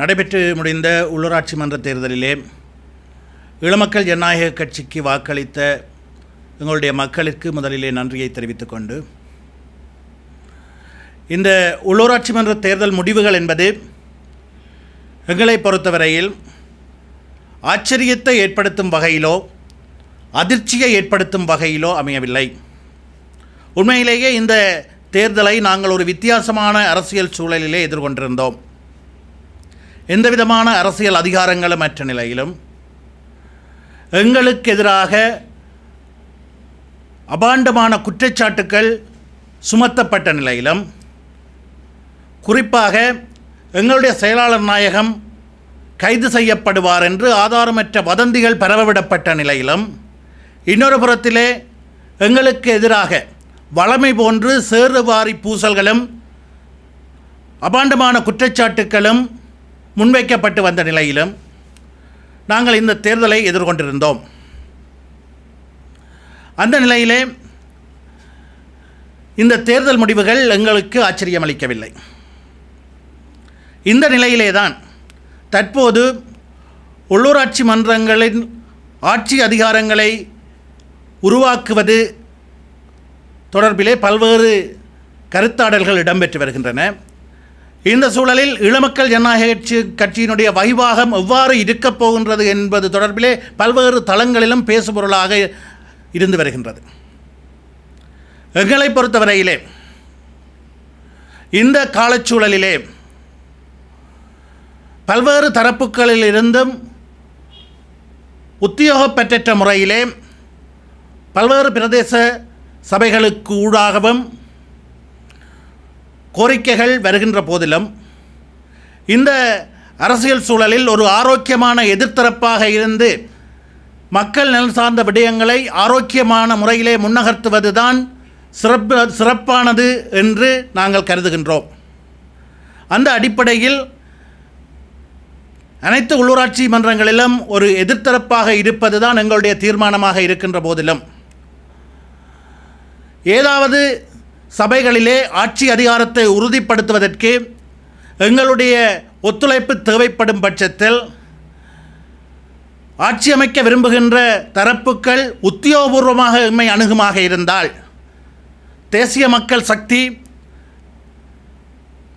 நடைபெற்று முடிந்த உள்ளூராட்சி மன்ற தேர்தலிலே இளமக்கள் ஜனநாயக கட்சிக்கு வாக்களித்த எங்களுடைய மக்களுக்கு முதலிலே நன்றியை தெரிவித்துக் கொண்டு இந்த உள்ளூராட்சி மன்ற தேர்தல் முடிவுகள் என்பது எங்களை பொறுத்தவரையில் ஆச்சரியத்தை ஏற்படுத்தும் வகையிலோ அதிர்ச்சியை ஏற்படுத்தும் வகையிலோ அமையவில்லை. உண்மையிலேயே இந்த தேர்தலை நாங்கள் ஒரு வித்தியாசமான அரசியல் சூழலிலே எதிர்கொண்டிருந்தோம். எந்தவிதமான அரசியல் அதிகாரங்களும் அற்ற நிலையிலும் எங்களுக்கு எதிராக அபாண்டமான குற்றச்சாட்டுக்கள் சுமத்தப்பட்ட நிலையிலும் குறிப்பாக எங்களுடைய செயலாளர் நாயகம் கைது செய்யப்படுவார் என்று ஆதாரமற்ற வதந்திகள் பரவவிடப்பட்ட நிலையிலும் இன்னொரு புறத்திலே எங்களுக்கு எதிராக வளமை போன்று சேறுவாரி பூசல்களும் அபாண்டமான குற்றச்சாட்டுக்களும் முன்வைக்கப்பட்டு வந்த நிலையிலும் நாங்கள் இந்த தேர்தலை எதிர்கொண்டிருந்தோம். அந்த நிலையிலே இந்த தேர்தல் முடிவுகள் எங்களுக்கு ஆச்சரியமளிக்கவில்லை. இந்த நிலையிலே தான் தற்போது உள்ளூராட்சி மன்றங்களின் ஆட்சி அதிகாரங்களை உருவாக்குவது தொடர்பிலே பல்வேறு கருத்தாடல்கள் இடம்பெற்று வருகின்றன. இந்த சூழலில் இளமக்கள் ஜனநாயக கட்சி கட்சியினுடைய வைவாகம் எவ்வாறு இருக்கப் போகின்றது என்பது தொடர்பிலே பல்வேறு தளங்களிலும் பேசுபொருளாக இருந்து வருகின்றது. எங்களை பொறுத்தவரையிலே இந்த காலச்சூழலிலே பல்வேறு தரப்புகளில் இருந்தும் உத்தியோகப்பற்ற முறையிலே பல்வேறு பிரதேச சபைகளுக்கு ஊடாகவும் கோரிக்கைகள் வருகின்ற போதிலும் இந்த அரசியல் சூழலில் ஒரு ஆரோக்கியமான எதிர்த்தரப்பாக இருந்து மக்கள் நலன் சார்ந்த விடயங்களை ஆரோக்கியமான முறையிலே முன்னகர்த்துவது தான் சிறப்பு சிறப்பானது என்று நாங்கள் கருதுகின்றோம். அந்த அடிப்படையில் அனைத்து உள்ளூராட்சி மன்றங்களிலும் ஒரு எதிர்த்தரப்பாக இருப்பது தான் எங்களுடைய தீர்மானமாக இருக்கின்ற போதிலும். ஏதாவது சபைகளிலே ஆட்சி அதிகாரத்தை உறுதிப்படுத்துவதற்கு எங்களுடைய ஒத்துழைப்பு தேவைப்படும் பட்சத்தில் ஆட்சி அமைக்க விரும்புகின்ற தரப்புகள் உத்தியோகபூர்வமாக எம்மை அணுகுமாக இருந்தால் தேசிய மக்கள் சக்தி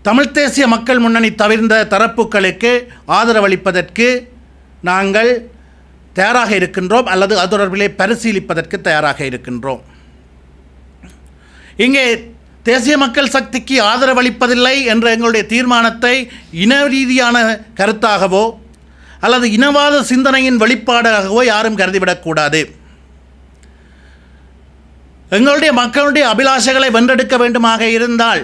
தமிழ் தேசிய மக்கள் முன்னணி தவிர்ந்த தரப்புகளுக்கு ஆதரவளிப்பதற்கு நாங்கள் தயாராக இருக்கின்றோம் அல்லது அது தொடர்பிலே பரிசீலிப்பதற்கு தயாராக இருக்கின்றோம். இங்கே தேசிய மக்கள் சக்திக்கு ஆதரவளிப்பதில்லை என்ற எங்களுடைய தீர்மானத்தை இன ரீதியான கருத்தாகவோ அல்லது இனவாத சிந்தனையின் வெளிப்பாடாகவோ யாரும் கருதிவிடக்கூடாது. எங்களுடைய மக்களுடைய அபிலாஷைகளை வென்றெடுக்க வேண்டுமாக இருந்தால்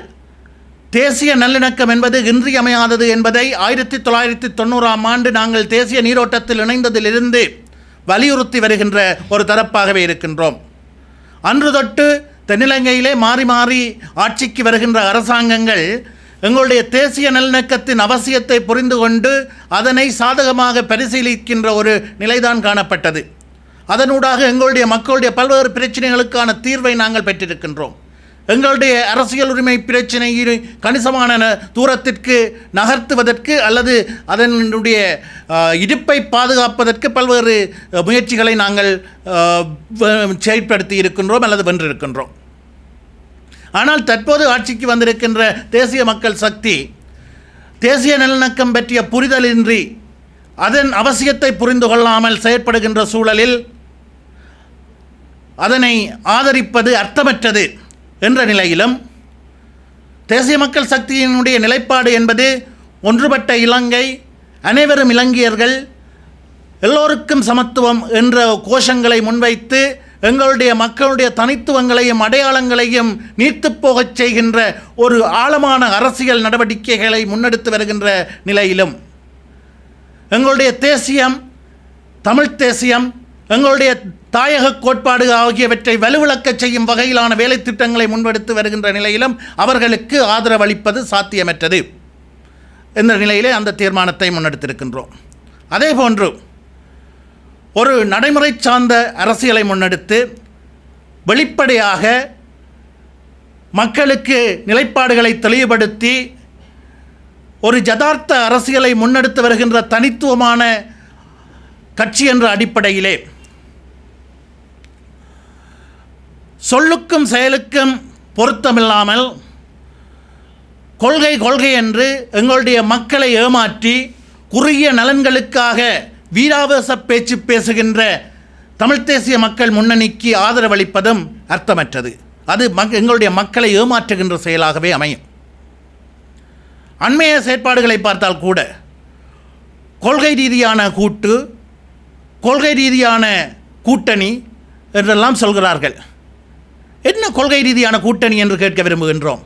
தேசிய நல்லிணக்கம் என்பது இன்றியமையாதது என்பதை ஆயிரத்தி தொள்ளாயிரத்தி தொண்ணூறாம் ஆண்டு நாங்கள் தேசிய நீரோட்டத்தில் இணைந்ததிலிருந்து வலியுறுத்தி வருகின்ற ஒரு தரப்பாகவே இருக்கின்றோம். அன்று தொட்டு தென்னிலங்கையிலே மாறி மாறி ஆட்சிக்கு வருகின்ற அரசாங்கங்கள் எங்களுடைய தேசிய நல்லிணக்கத்தின் அவசியத்தை புரிந்து கொண்டு அதனை சாதகமாக பரிசீலிக்கின்ற ஒரு நிலைதான் காணப்பட்டது. அதனூடாக எங்களுடைய மக்களுடைய பல்வேறு பிரச்சனைகளுக்கான தீர்வை நாங்கள் பெற்றிருக்கின்றோம். எங்களுடைய அரசியல் உரிமை பிரச்சனையை கணிசமான தூரத்திற்கு நகர்த்துவதற்கு அல்லது அதனுடைய இருப்பை பாதுகாப்பதற்கு பல்வேறு முயற்சிகளை நாங்கள் செயற்படுத்தி இருக்கின்றோம் அல்லது வென்றிருக்கின்றோம். ஆனால் தற்போது ஆட்சிக்கு வந்திருக்கின்ற தேசிய மக்கள் சக்தி தேசிய நல்லிணக்கம் பற்றிய புரிதலின்றி அதன் அவசியத்தை புரிந்து கொள்ளாமல் செயற்படுகின்ற சூழலில் அதனை ஆதரிப்பது அர்த்தமற்றது என்ற நிலையிலும் தேசிய மக்கள் சக்தியினுடைய நிலைப்பாடு என்பது ஒன்றுபட்ட இலங்கை அனைவரும் இலங்கையர்கள் எல்லோருக்கும் சமத்துவம் என்ற கோஷங்களை முன்வைத்து எங்களுடைய மக்களுடைய தனித்துவங்களையும் அடையாளங்களையும் நீர்த்துப் போகச் செய்கின்ற ஒரு ஆழமான அரசியல் நடவடிக்கைகளை முன்னெடுத்து வருகின்ற நிலையிலும். எங்களுடைய தேசியம் தமிழ் தேசியம் எங்களுடைய தாயக கோட்பாடு ஆகியவற்றை வலுவிளக்க செய்யும் வகையிலான வேலை திட்டங்களை முன்னெடுத்து வருகின்ற நிலையிலும் அவர்களுக்கு ஆதரவளிப்பது சாத்தியமற்றது. என்ற நிலையிலே அந்த தீர்மானத்தை முன்னெடுத்திருக்கின்றோம். அதேபோன்று ஒரு நடைமுறை சார்ந்த அரசியலை முன்னெடுத்து வெளிப்படையாக மக்களுக்கு நிலைப்பாடுகளை தெளிவுபடுத்தி ஒரு ஜதார்த்த அரசியலை முன்னெடுத்து வருகின்ற தனித்துவமான கட்சி என்ற அடிப்படையிலே சொல்லுக்கும் செயலுக்கும் பொருத்தமில்லாமல் கொள்கை கொள்கை என்று எங்களுடைய மக்களை ஏமாற்றி குறுகிய நலன்களுக்காக வீராவேச பேச்சு பேசுகின்ற தமிழ்த் தேசிய மக்கள் முன்னணிக்கு ஆதரவளிப்பதும் அர்த்தமற்றது. அது மக் எங்களுடைய மக்களை ஏமாற்றுகின்ற செயலாகவே அமையும். அண்மைய செயற்பாடுகளை பார்த்தால் கூட கொள்கை ரீதியான கூட்டு கொள்கை ரீதியான கூட்டணி என்றெல்லாம் சொல்கிறார்கள். என்ன கொள்கை ரீதியான கூட்டணி என்று கேட்க விரும்புகின்றோம்?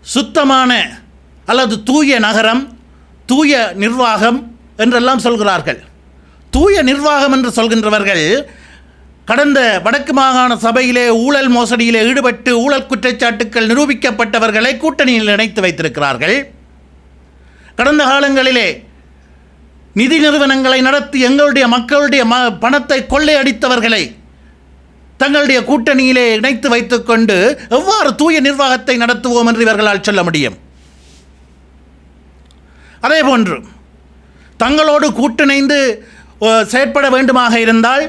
சுத்தமான அல்லது தூய நகரம் தூய நிர்வாகம் என்றெல்லாம் சொல்கிறார்கள். தூய நிர்வாகம் என்று சொல்கின்றவர்கள் கடந்த வடக்கு மாகாண சபையிலே ஊழல் மோசடியிலே ஈடுபட்டு ஊழல் குற்றச்சாட்டுக்கள் நிரூபிக்கப்பட்டவர்களை கூட்டணியில் இணைத்து வைத்திருக்கிறார்கள். கடந்த காலங்களிலே நிதி நிறுவனங்களை நடத்தி எங்களுடைய மக்களுடைய ம பணத்தை கொள்ளையடித்தவர்களை தங்களுடைய கூட்டணியிலே இணைத்து வைத்துக்கொண்டு எவ்வாறு தூய நிர்வாகத்தை நடத்துவோம் என்று இவர்களால் சொல்ல முடியும்? அதேபோன்று தங்களோடு கூட்டிணைந்து செயற்பட வேண்டுமாக இருந்தால்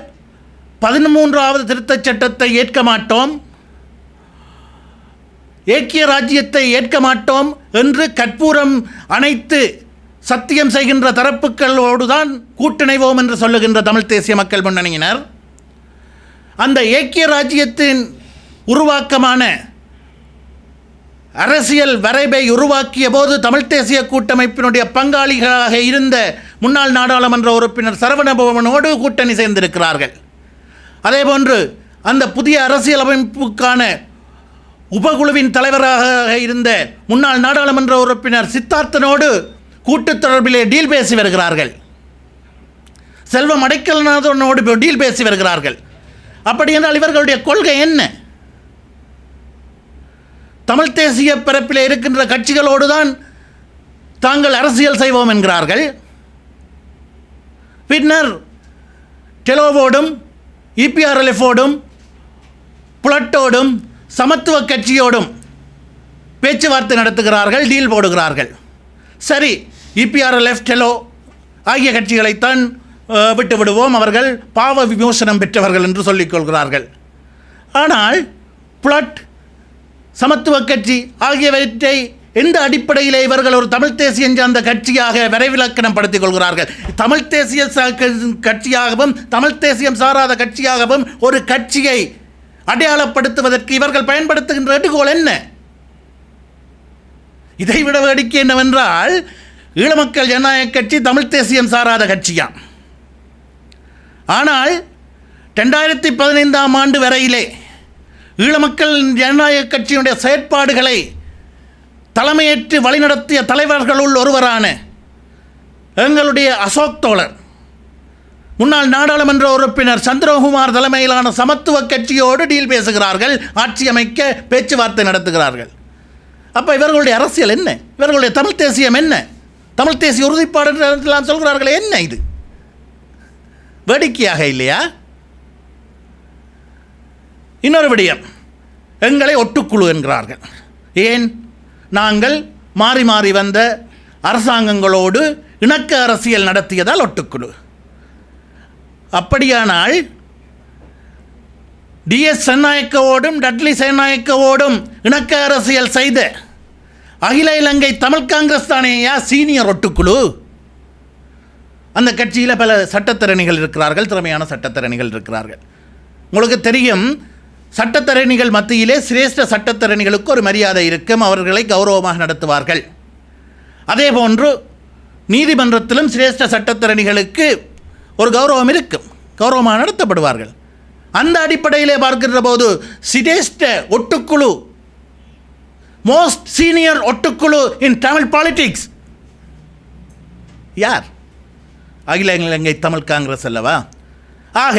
பதிமூன்றாவது திருத்தச் சட்டத்தை ஏற்க மாட்டோம். ஏக்கிய ராஜ்யத்தை ஏற்க மாட்டோம் என்று கற்பூரம் அனைத்து சத்தியம் செய்கின்ற தரப்புகளோடு தான் கூட்டிணைவோம் என்று சொல்லுகின்ற தமிழ் தேசிய மக்கள் முன்னணியினர். அந்த ஏக்கிய ராஜ்யத்தின் உருவாக்கமான அரசியல் வரைபை உருவாக்கிய போது தமிழ்த் தேசிய கூட்டமைப்பினுடைய பங்காளிகளாக இருந்த முன்னாள் நாடாளுமன்ற உறுப்பினர் சரவணபவனோடு கூட்டணி சேர்ந்திருக்கிறார்கள். அதேபோன்று அந்த புதிய அரசியல் அமைப்புக்கான உபகுழுவின் தலைவராக இருந்த முன்னாள் நாடாளுமன்ற உறுப்பினர் சித்தார்த்தனோடு கூட்டுத் தொடர்பிலே டீல் பேசி வருகிறார்கள். செல்வம் அடைக்கலநாதனோடு டீல் பேசி வருகிறார்கள். அப்படி என்றால் இவர்களுடைய கொள்கை என்ன? தமிழ் தேசிய பிறப்பில் இருக்கின்ற கட்சிகளோடு தான் தாங்கள் அரசியல் செய்வோம் என்கிறார்கள். பின்னர் டெலோவோடும் இபிஆர்எல்எஃபோடும் புலட்டோடும் சமத்துவ கட்சியோடும் பேச்சுவார்த்தை நடத்துகிறார்கள் டீல் போடுகிறார்கள். சரி இபிஆர்எல்எஃப் டெலோ ஆகிய கட்சிகளைத்தான் விட்டு விடுவோம் அவர்கள் பாவ விமோசனம் பெற்றவர்கள் என்று சொல்லிக் கொள்கிறார்கள். ஆனால் புளட் சமத்துவ கட்சி ஆகியவற்றை எந்த அடிப்படையிலே இவர்கள் ஒரு தமிழ் தேசியம் சார்ந்த கட்சியாக விரைவிலக்கணம் படுத்திக் கொள்கிறார்கள்? தமிழ் தேசிய ச- கட்சியாகவும் தமிழ் தேசியம் சாராத கட்சியாகவும் ஒரு கட்சியை அடையாளப்படுத்துவதற்கு இவர்கள் பயன்படுத்துகின்ற எடுகோள் என்ன? இதைவிட வேடிக்கை என்னவென்றால் ஈழமக்கள் ஜனநாயக கட்சி தமிழ் தேசியம் சாராத கட்சியாம் ஆனால் ரெண்டாயிரத்தி பதினைந்தாம் ஆண்டு வரையிலே ஈழமக்கள் ஜனநாயக கட்சியினுடைய செயற்பாடுகளை தலைமையேற்று வழிநடத்திய தலைவர்களுள் ஒருவரான எங்களுடைய அசோக் தோழர் முன்னாள் நாடாளுமன்ற உறுப்பினர் சந்திரகுமார் தலைமையிலான சமத்துவ கட்சியோடு டீல் பேசுகிறார்கள் ஆட்சி அமைக்க பேச்சுவார்த்தை நடத்துகிறார்கள். அப்போ இவர்களுடைய அரசியல் என்ன? இவர்களுடைய தமிழ் தேசியம் என்ன? தமிழ் தேசிய உறுதிப்பாடு சொல்கிறார்கள் சொல்கிறார்களே என்ன இது? வேடிக்கையாக இல்லையா? இன்னொரு விடயம். எங்களை ஒட்டுக்குழு என்கிறார்கள். ஏன்? நாங்கள் மாறி மாறி வந்த அரசாங்கங்களோடு இணக்க அரசியல் நடத்தியதால் ஒட்டுக்குழு. அப்படியானால் டிஎஸ் சென்னாயக்கவோடும் டட்லி சென்னாயக்கவோடும் இணக்க அரசியல் செய்த அகில இலங்கை தமிழ் காங்கிரஸ் தானேயா சீனியர் ஒட்டுக்குழு? அந்த கட்சியில் பல சட்டத்திறனிகள் இருக்கிறார்கள் திறமையான சட்டத்திறனிகள் இருக்கிறார்கள். உங்களுக்கு தெரியும் சட்டத்தரணிகள் மத்தியிலே சிரேஷ்ட சட்டத்தரணிகளுக்கு ஒரு மரியாதை இருக்கும். அவர்களை கௌரவமாக நடத்துவார்கள். அதே போன்று நீதிமன்றத்திலும் சிரேஷ்ட சட்டத்தரணிகளுக்கு ஒரு கௌரவம் இருக்கும். கௌரவமாக நடத்தப்படுவார்கள். அந்த அடிப்படையிலே பார்க்கின்ற போது சிரேஷ்ட ஒட்டுக்குழு மோஸ்ட் சீனியர் ஒட்டுக்குழு இன் தமிழ் பாலிடிக்ஸ் யார்? அகில இலங்கை தமிழ் காங்கிரஸ் அல்லவா? ஆக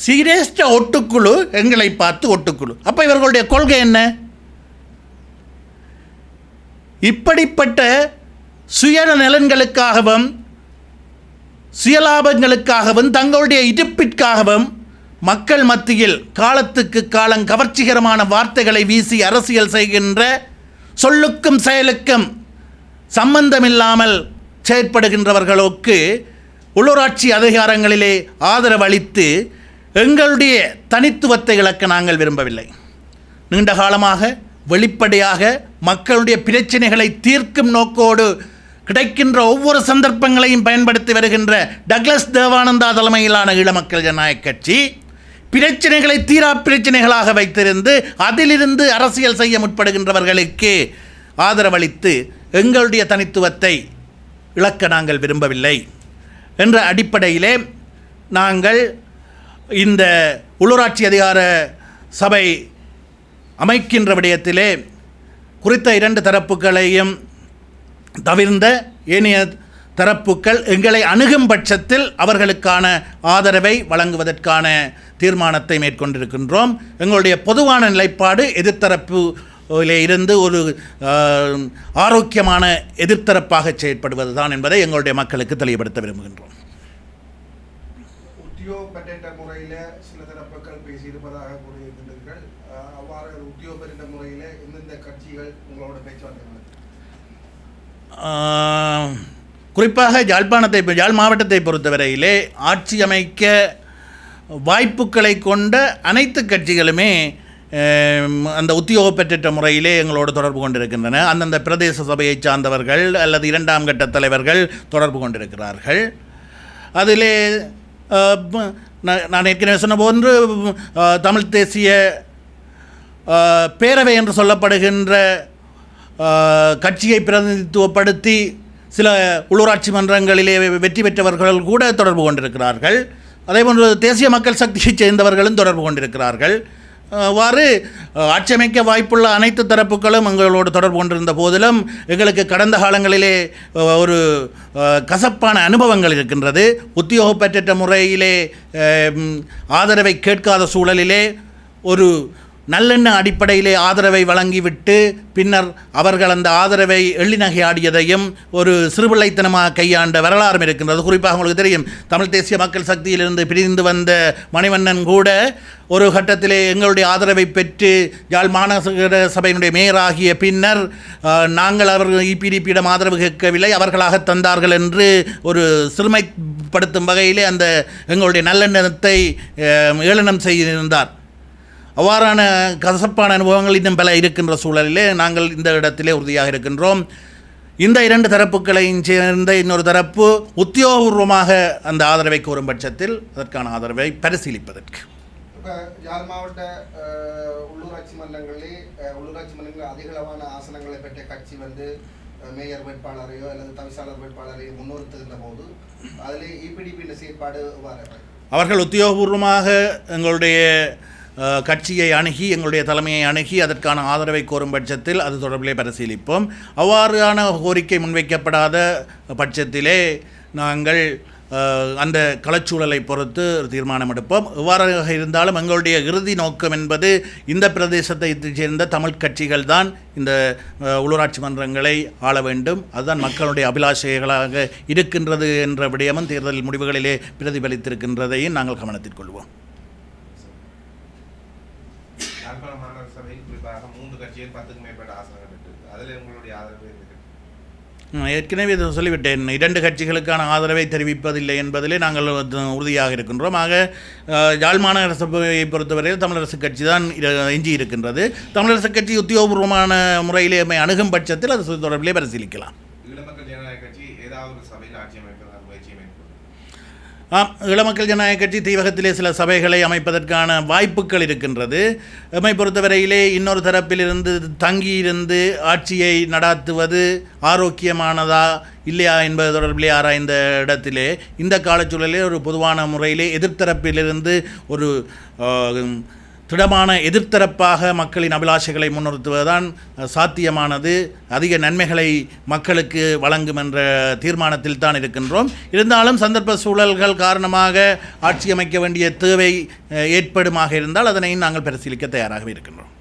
சிரேஷ்ட ஒட்டுக்குழு எங்களை பார்த்து ஒட்டுக்குழு. அப்போ இவர்களுடைய கொள்கை என்ன? இப்படிப்பட்ட சுய நலன்களுக்காகவும் சுயலாபங்களுக்காகவும் தங்களுடைய இருப்பிற்காகவும் மக்கள் மத்தியில் காலத்துக்கு காலம் கவர்ச்சிகரமான வார்த்தைகளை வீசி அரசியல் செய்கின்ற சொல்லுக்கும் செயலுக்கும் சம்பந்தமில்லாமல் செயற்படுகின்றவர்களுக்கு உள்ளூராட்சி அதிகாரங்களிலே ஆதரவளித்து எங்களுடைய தனித்துவத்தை இழக்க நாங்கள் விரும்பவில்லை. நீண்ட காலமாக வெளிப்படையாக மக்களுடைய பிரச்சனைகளை தீர்க்கும் நோக்கோடு கிடைக்கின்ற ஒவ்வொரு சந்தர்ப்பங்களையும் பயன்படுத்தி வருகின்ற டக்ளஸ் தேவானந்தா தலைமையிலான ஈழமக்கள் ஜனநாயக கட்சி பிரச்சனைகளை தீரா பிரச்சனைகளாக வைத்திருந்து அதிலிருந்து அரசியல் செய்ய முற்படுகின்றவர்களுக்கு ஆதரவளித்து எங்களுடைய தனித்துவத்தை இழக்க நாங்கள் விரும்பவில்லை. என்ற அடிப்படையிலே நாங்கள் இந்த உள்ளூராட்சி அதிகார சபை அமைக்கின்ற விடயத்திலே குறித்த இரண்டு தரப்புகளையும் தவிர்ந்த ஏனைய தரப்புக்கள் எங்களை அணுகும் பட்சத்தில் அவர்களுக்கான ஆதரவை வழங்குவதற்கான தீர்மானத்தை மேற்கொண்டிருக்கின்றோம். எங்களுடைய பொதுவான நிலைப்பாடு எதிர்த்தரப்பு இருந்து ஒரு ஆரோக்கியமான எதிர்த்தரப்பாக செயற்படுவது தான் என்பதை எங்களுடைய மக்களுக்கு தெளிவுபடுத்த விரும்புகின்றோம். உத்தியோகப்பட்ட முறையில் சில தரப்புகள் பேசியிருப்பதாக கூறியிருக்கின்றீர்கள். அவ்வாறு உத்தியோகப்பட்ட முறையில் எந்தெந்த கட்சிகள் உங்களோட பேச்சுவார்த்தைகள் குறிப்பாக யாழ்ப்பாணத்தை யாழ் மாவட்டத்தை பொறுத்தவரையிலே ஆட்சி அமைக்க வாய்ப்புகளை கொண்ட அனைத்து கட்சிகளுமே அந்த உத்தியோகப்பெற்ற முறையிலே எங்களோடு தொடர்பு கொண்டிருக்கின்றன. அந்தந்த பிரதேச சபையைச் சார்ந்தவர்கள் அல்லது இரண்டாம் கட்ட தலைவர்கள் தொடர்பு கொண்டிருக்கிறார்கள். அதிலே நான் ஏற்கனவே சொன்ன போன்று தமிழ் தேசிய பேரவை என்று சொல்லப்படுகின்ற கட்சியை பிரதிநிதித்துவப்படுத்தி சில உள்ளூராட்சி மன்றங்களிலே வெற்றி பெற்றவர்கள் கூட தொடர்பு கொண்டிருக்கிறார்கள். அதேபோன்று தேசிய மக்கள் சக்தியைச் சேர்ந்தவர்களும் தொடர்பு கொண்டிருக்கிறார்கள். அவ்வாறு ஆட்சியமைக்க வாய்ப்புள்ள அனைத்து தரப்புகளும் எங்களோடு தொடர்பு கொண்டிருந்த போதிலும் எங்களுக்கு கடந்த காலங்களிலே ஒரு கசப்பான அனுபவங்கள் இருக்கின்றது. உத்தியோகப்பற்ற முறையிலே ஆதரவை கேட்காத சூழலிலே ஒரு நல்லெண்ண அடிப்படையிலே ஆதரவை வழங்கிவிட்டு பின்னர் அவர்கள் அந்த ஆதரவை எள்ளிநகையாடியதையும் ஒரு சிறுபிள்ளைத்தனமாக கையாண்ட வரலாறும் இருக்கின்றது. குறிப்பாக உங்களுக்கு தெரியும் தமிழ் தேசிய மக்கள் சக்தியிலிருந்து பிரிந்து வந்த மணிவண்ணன் கூட ஒரு கட்டத்திலே எங்களுடைய ஆதரவை பெற்று யாழ் மாநகர சபையினுடைய மேயராகிய பின்னர் நாங்கள் அவர்கள் இபிடிபியிடம் ஆதரவு கேட்கவில்லை. அவர்களாக தந்தார்கள் என்று ஒரு சிறுமைப்படுத்தும் வகையிலே அந்த எங்களுடைய நல்லெண்ணத்தை ஏளனம் செய்திருந்தார். அவ்வாறான கசப்பான அனுபவங்கள் இன்னும் பல இருக்கின்ற சூழலிலே நாங்கள் இந்த இடத்திலே உறுதியாக இருக்கின்றோம். இந்த இரண்டு தரப்புகளையும் சேர்ந்த இன்னொரு தரப்பு உத்தியோகபூர்வமாக அந்த ஆதரவை கோரும் பட்சத்தில் அதற்கான ஆதரவை பரிசீலிப்பதற்கு. இப்ப யாழ் மாவட்ட உள்ளூராட்சி மன்றங்களிலே உள்ளூராட்சி மன்றங்களில் அதிகளவான ஆசனங்களை பெற்ற கட்சி வந்து மேயர் வேட்பாளரையோ அல்லது தவிசாளர் வேட்பாளரையோ முன்னிறுத்துகின்ற போது அதிலே இபிடிபியின் செயற்பாடு அவர்கள் உத்தியோகபூர்வமாக எங்களுடைய கட்சியை அணுகி எங்களுடைய தலைமையை அணுகி அதற்கான ஆதரவை கோரும் பட்சத்தில் அது தொடர்பிலே பரிசீலிப்போம். அவ்வாறான கோரிக்கை முன்வைக்கப்படாத பட்சத்திலே நாங்கள் அந்த களச்சூழலை பொறுத்து ஒரு தீர்மானம் எடுப்போம் எவ்வாறாக இருந்தாலும் எங்களுடைய இறுதி நோக்கம் என்பது இந்த பிரதேசத்தை சேர்ந்த தமிழ் கட்சிகள் தான் இந்த உள்ளூராட்சி மன்றங்களை ஆள வேண்டும். அதுதான் மக்களுடைய அபிலாஷைகளாக இருக்கின்றது என்ற விடயமும் தேர்தல் முடிவுகளிலே பிரதிபலித்திருக்கின்றதையும் நாங்கள் கவனத்தில் கொள்வோம் யாழ்ப்பாண மாநகர சபையில் குறிப்பாக மூன்று கட்சிகள் பத்துக்கும் மேற்பட்ட ஆசனங்கள் இருக்கு அதில் உங்களுடைய ஆதரவு இருக்கு நான் ஏற்கனவே இதை சொல்லிவிட்டேன். இரண்டு கட்சிகளுக்கான ஆதரவை தெரிவிப்பதில்லை என்பதிலே நாங்கள் உறுதியாக இருக்கின்றோம். ஆக அஹ், யாழ் மாநகர சபையை பொறுத்தவரையில் தமிழரசு கட்சி தான் எஞ்சி இருக்கின்றது தமிழரசு கட்சி உத்தியோகபூர்வமான முறையிலே அணுகும் பட்சத்தில் அது தொடர்பிலே பரிசீலிக்கலாம் ஈழமக்கள் ஜனநாயக கட்சி ஏதாவது ஒரு சபையில் ஆட்சி அமைப்பதாக முயற்சியை மேற்கொள்ளும் ஆம் இளமக்கள் ஜனநாயக கட்சி தீவகத்திலே சில சபைகளை அமைப்பதற்கான வாய்ப்புகள் இருக்கின்றது. எம்மை பொறுத்தவரையிலே இன்னொரு தரப்பிலிருந்து தங்கியிருந்து ஆட்சியை நடாத்துவது ஆரோக்கியமானதா இல்லையா என்பது தொடர்பிலே ஆராய்ந்த இடத்திலே இந்த காலச்சூழலில் ஒரு பொதுவான முறையிலே எதிர்த்தரப்பிலிருந்து ஒரு திடமான எதிர்த்தரப்பாக மக்களின் அபிலாஷைகளை முன்னிறுத்துவதுதான் சாத்தியமானது. அதிக நன்மைகளை மக்களுக்கு வழங்கும் என்ற தீர்மானத்தில் தான் இருக்கின்றோம். இருந்தாலும் சந்தர்ப்ப சூழல்கள் காரணமாக ஆட்சி அமைக்க வேண்டிய தேவை ஏற்படுமாக இருந்தால் அதனை நாங்கள் பரிசீலிக்க தயாராகவே இருக்கின்றோம்.